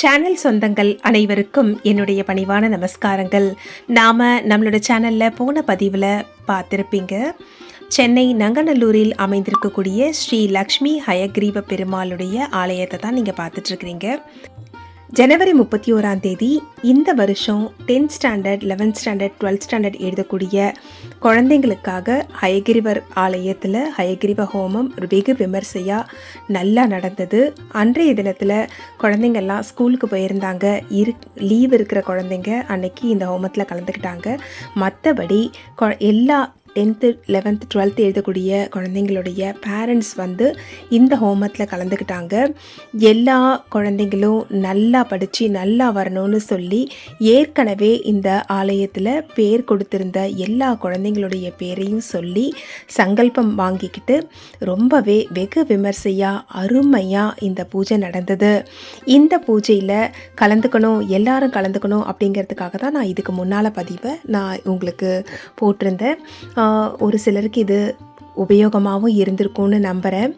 Channel சொந்தங்கள் அனைவருக்கும் என்னுடைய பணிவான நமஸ்காரங்கள். நாம் நம்மளோட சேனலில் போன பதிவில் பார்த்துருப்பீங்க. சென்னை நங்கநல்லூரில் அமைந்திருக்கக்கூடிய ஸ்ரீ லக்ஷ்மி ஹயக்ரீவ பெருமாளுடைய ஆலயத்தை தான் நீங்கள் பார்த்துட்ருக்கிறீங்க ஜனவரி முப்பத்தி ஓராம் தேதி இந்த வருஷம் tenth standard eleventh standard twelfth standard எழுதக்கூடிய குழந்தைங்களுக்காக ஹயகிரிவர் ஆலயத்தில் ஹயகிரிவ ஹோமம் வெகு விமர்சையாக நல்லா நடந்தது. அன்றைய தினத்தில் குழந்தைங்கள்லாம் ஸ்கூலுக்கு போயிருந்தாங்க. இரு லீவ் இருக்கிற குழந்தைங்க அன்னைக்கு இந்த ஹோமத்தில் கலந்துக்கிட்டாங்க. மற்றபடி கொ எல்லா டென்த்து லெவன்த்து டுவெல்த்து எழுதக்கூடிய குழந்தைங்களுடைய பேரண்ட்ஸ் வந்து இந்த ஹோமத்தில் கலந்துக்கிட்டாங்க. எல்லா குழந்தைங்களும் நல்லா படித்து நல்லா வரணும்னு சொல்லி ஏற்கனவே இந்த ஆலயத்தில் பேர் கொடுத்திருந்த எல்லா குழந்தைங்களுடைய பேரையும் சொல்லி சங்கல்பம் வாங்கிக்கிட்டு ரொம்பவே வெகு விமர்சையாக அருமையாக இந்த பூஜை நடந்தது. இந்த பூஜையில் கலந்துக்கணும் எல்லாரும் கலந்துக்கணும் அப்படிங்கிறதுக்காக தான் நான் இதுக்கு முன்னால் பதிவை நான் உங்களுக்கு போட்டிருந்தேன். ஒரு சிலருக்கு இது உபயோகமாகவும் இருந்திருக்கும்னு நம்புகிறேன்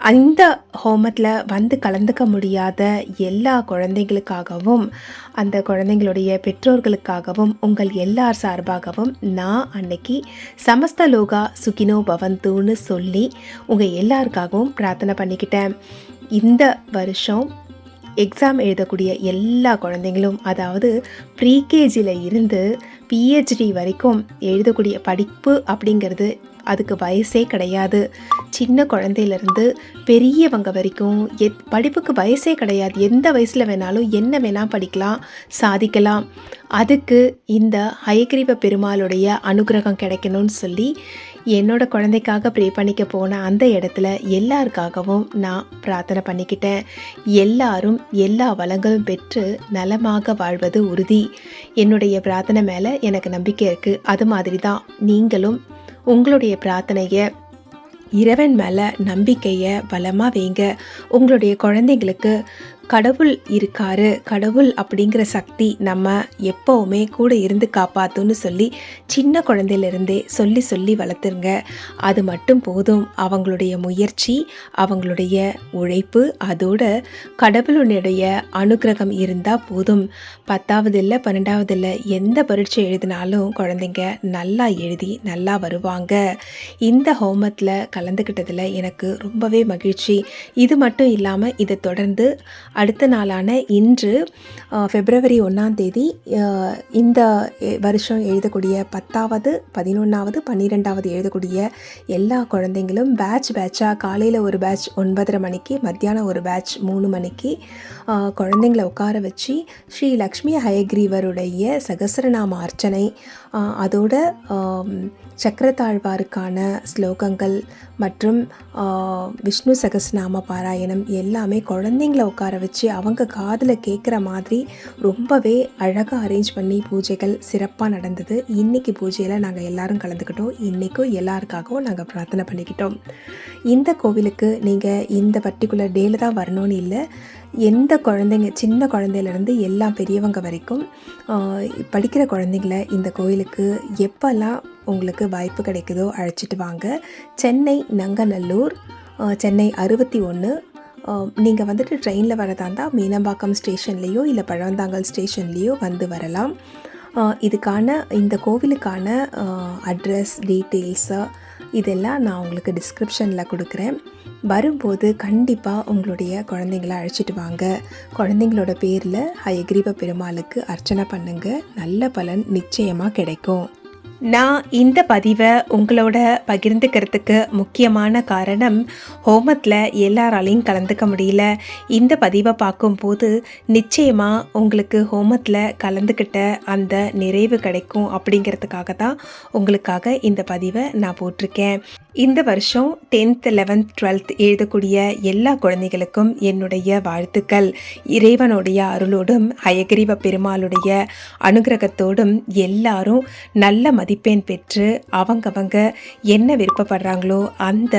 அந்த ஹோமத்தில் வந்து கலந்துக்க முடியாத எல்லா குழந்தைங்களுக்காகவும் அந்த குழந்தைங்களுடைய பெற்றோர்களுக்காகவும் உங்கள் எல்லார் சார்பாகவும் நான் அன்னைக்கு சமஸ்த லோகா சுகினோ பவந்துன்னு சொல்லி உங்கள் எல்லாருக்காகவும் பிரார்த்தனை பண்ணிக்கிட்டேன். இந்த வருஷம் எக்ஸாம் எழுதக்கூடிய எல்லா குழந்தைங்களும் அதாவது ப்ரீகேஜியில் இருந்து பிஹெச்டி வரைக்கும் எழுதக்கூடிய படிப்பு அப்படிங்கிறது அதுக்கு வயசே கிடையாது. சின்ன குழந்தையிலேருந்து பெரியவங்க வரைக்கும் எத் படிப்புக்கு வயசே கிடையாது. எந்த வயசில் வேணாலும் என்ன வேணால் படிக்கலாம் சாதிக்கலாம். அதுக்கு இந்த ஹயக்ரீவ பெருமாளுடைய அனுகிரகம் கிடைக்கணும்னு சொல்லி என்னோட குழந்தைக்காக ப்ரே பண்ணிக்க போன அந்த இடத்துல எல்லாருக்காகவும் நான் பிரார்த்தனை பண்ணிக்கிட்டேன். எல்லாரும் எல்லா வளங்களும் பெற்று நலமாக வாழ்வது உறுதி. என்னுடைய பிரார்த்தனை மேலே எனக்கு நம்பிக்கை இருக்குது அது மாதிரி தான் நீங்களும் உங்களுடைய பிரார்த்தனையை இறைவன் மேலே நம்பிக்கையை பலமாக வைங்க. உங்களுடைய குழந்தைங்களுக்கு கடவுள் இருக்காரு கடவுள் அப்படிங்கிற சக்தி நம்ம எப்போவுமே கூட இருந்து காப்பாற்றுன்னு சொல்லி சின்ன குழந்தையிலிருந்தே சொல்லி சொல்லி வளர்த்துருங்க. அது மட்டும் போதும். அவங்களுடைய முயற்சி அவங்களுடைய உழைப்பு அதோட கடவுளுடைய அனுகிரகம் இருந்தால் போதும். பத்தாவது இல்லை பன்னெண்டாவது இல்லை எந்த பரீட்சை எழுதினாலும் குழந்தைங்க நல்லா எழுதி நல்லா வருவாங்க. இந்த ஹோமத்தில் கலந்துக்கிட்டதில் எனக்கு ரொம்பவே மகிழ்ச்சி. இது மட்டும் இல்லாமல் இதை தொடர்ந்து அடுத்த நாளான இன்று பிப்ரவரி ஒன்றாம் தேதி இந்த வருஷம் எழுதக்கூடிய பத்தாவது பதினொன்றாவது பன்னிரெண்டாவது எழுதக்கூடிய எல்லா குழந்தைங்களும் பேட்ச் பேட்சாக காலையில் ஒரு பேட்ச் ஒன்பதரை மணிக்கு மத்தியானம் ஒரு பேட்ச் மூணு மணிக்கு குழந்தைங்கள உட்கார வச்சு ஸ்ரீ லக்ஷ்மி ஹயக்ரீவருடைய சகசரநாம அர்ச்சனை அதோட சக்கரத்தாழ்வாருக்கான ஸ்லோகங்கள் மற்றும் விஷ்ணு சகசநாம பாராயணம் எல்லாமே குழந்தைங்கள உட்கார வச்சு அவங்க காதில் கேட்குற மாதிரி ரொம்பவே அழகாக அரேஞ்ச் பண்ணி பூஜைகள் சிறப்பாக நடந்தது. இன்னைக்கு பூஜையில் நாங்கள் எல்லாரும் கலந்துக்கிட்டோம். இன்றைக்கும் எல்லாருக்காகவும் நாங்கள் பிரார்த்தனை பண்ணிக்கிட்டோம். இந்த கோவிலுக்கு நீங்கள் இந்த பர்டிகுலர் டேயில் தான் வரணும்னு இல்லை. எந்த குழந்தைங்க சின்ன குழந்தையிலேருந்து எல்லா பெரியவங்க வரைக்கும் படிக்கிற குழந்தைங்கள இந்த கோயிலுக்கு எப்போல்லாம் உங்களுக்கு வாய்ப்பு கிடைக்குதோ அழைச்சிட்டு வாங்க. சென்னை நங்கநல்லூர் சென்னை அறுபத்தி ஒன்று நீங்கள் வந்துட்டு ட்ரெயினில் வரதா இருந்தால் மீனம்பாக்கம் ஸ்டேஷன்லேயோ இல்லை பழவந்தாங்கல் ஸ்டேஷன்லேயோ வந்து வரலாம். இதுக்கான இந்த கோவிலுக்கான அட்ரஸ் டீட்டெயில்ஸு இதெல்லாம் நான் உங்களுக்கு டிஸ்கிரிப்ஷனில் கொடுக்குறேன். வரும்போது கண்டிப்பாக உங்களுடைய குழந்தைங்கள அழைச்சிட்டு வாங்க. குழந்தைங்களோட பேரில் ஹயக்ரீப பெருமாளுக்கு அர்ச்சனை பண்ணுங்கள் நல்ல பலன் நிச்சயமாக கிடைக்கும். நான் இந்த பதிவை உங்களோட பகிர்ந்துக்கிறதுக்கு முக்கியமான காரணம் ஹோமத்தில் எல்லாராலையும் கலந்துக்க முடியல. இந்த பதிவை பார்க்கும்போது நிச்சயமாக உங்களுக்கு ஹோமத்தில் கலந்துக்கிட்ட அந்த நிறைவு கிடைக்கும் அப்படிங்கிறதுக்காக தான் உங்களுக்காக இந்த பதிவை நான் போட்டிருக்கேன். இந்த வருஷம் டென்த் லெவன்த் டுவெல்த் எழுதக்கூடிய எல்லா குழந்தைகளுக்கும் என்னுடைய வாழ்த்துக்கள். இறைவனுடைய அருளோடும் ஹயகிரிவ பெருமாளுடைய அனுகிரகத்தோடும் எல்லாரும் நல்ல மதி மதிப்பெண் பெற்று அவங்கவங்க என்ன விருப்பப்படுறாங்களோ அந்த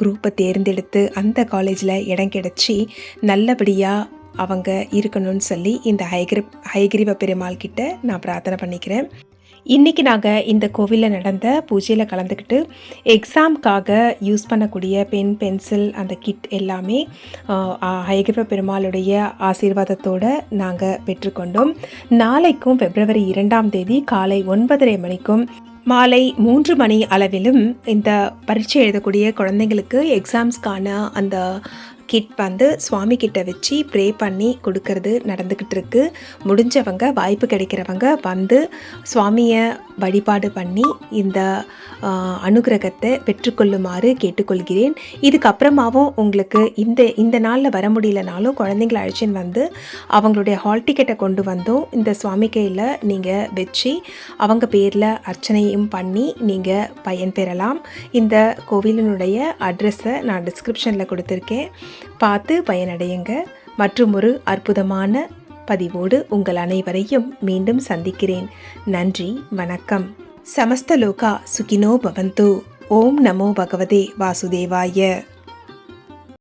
குரூப்பை தேர்ந்தெடுத்து அந்த காலேஜில் இடம் கிடச்சி நல்லபடியாக அவங்க இருக்கணும்னு சொல்லி இந்த ஹைகிரி ஹைகிரிவ பெருமாள் கிட்ட நான் பிரார்த்தனை பண்ணிக்கிறேன். இன்றைக்கி நாங்கள் இந்த கோவிலில் நடந்த பூஜையில் கலந்துக்கிட்டு எக்ஸாம்க்காக யூஸ் பண்ணக்கூடிய பென் பென்சில் அந்த கிட் எல்லாமே ஹயகிரப பெருமாளுடைய ஆசீர்வாதத்தோடு நாங்கள் பெற்றுக்கொண்டோம். நாளைக்கும் பிப்ரவரி இரண்டாம் தேதி காலை ஒன்பதரை மணிக்கும் மாலை மூன்று மணி அளவிலும் இந்த பரீட்சை எழுதக்கூடிய குழந்தைங்களுக்கு எக்ஸாம்ஸ்க்கான அந்த கிட் வந்து சுவாமி கிட்ட வச்சு ப்ரே பண்ணி கொடுக்கறது நடந்துக்கிட்டு இருக்கு. முடிஞ்சவங்க வாய்ப்பு கிடைக்கிறவங்க வந்து சுவாமியை வழிபாடு பண்ணி இந்த அனுகிரகத்தை அனுக்கிரகத்தை பெற்றுக்கொள்ளுமாறு கேட்டுக்கொள்கிறேன். இதுக்கப்புறமாவும் உங்களுக்கு இந்த இந்த நாளில் வர முடியலனாலும் குழந்தைங்களை அழைச்சின்னு வந்து அவங்களுடைய ஹால் டிக்கெட்டை கொண்டு வந்தும் இந்த சுவாமி கையில் நீங்கள் வச்சு அவங்க பேரில் அர்ச்சனையும் பண்ணி நீங்கள் பயன்பெறலாம் இந்த கோவிலினுடைய அட்ரஸை நான் டிஸ்கிரிப்ஷனில் கொடுத்துருக்கேன். பார்த்து பயனடையுங்க. மற்றும் ஒரு அற்புதமான பதிவோடு உங்கள் அனைவரையும் மீண்டும் சந்திக்கிறேன். நன்றி வணக்கம். சமஸ்தலோகா சுகினோ பவந்து. ஓம் நமோ பகவதே வாசுதேவாய.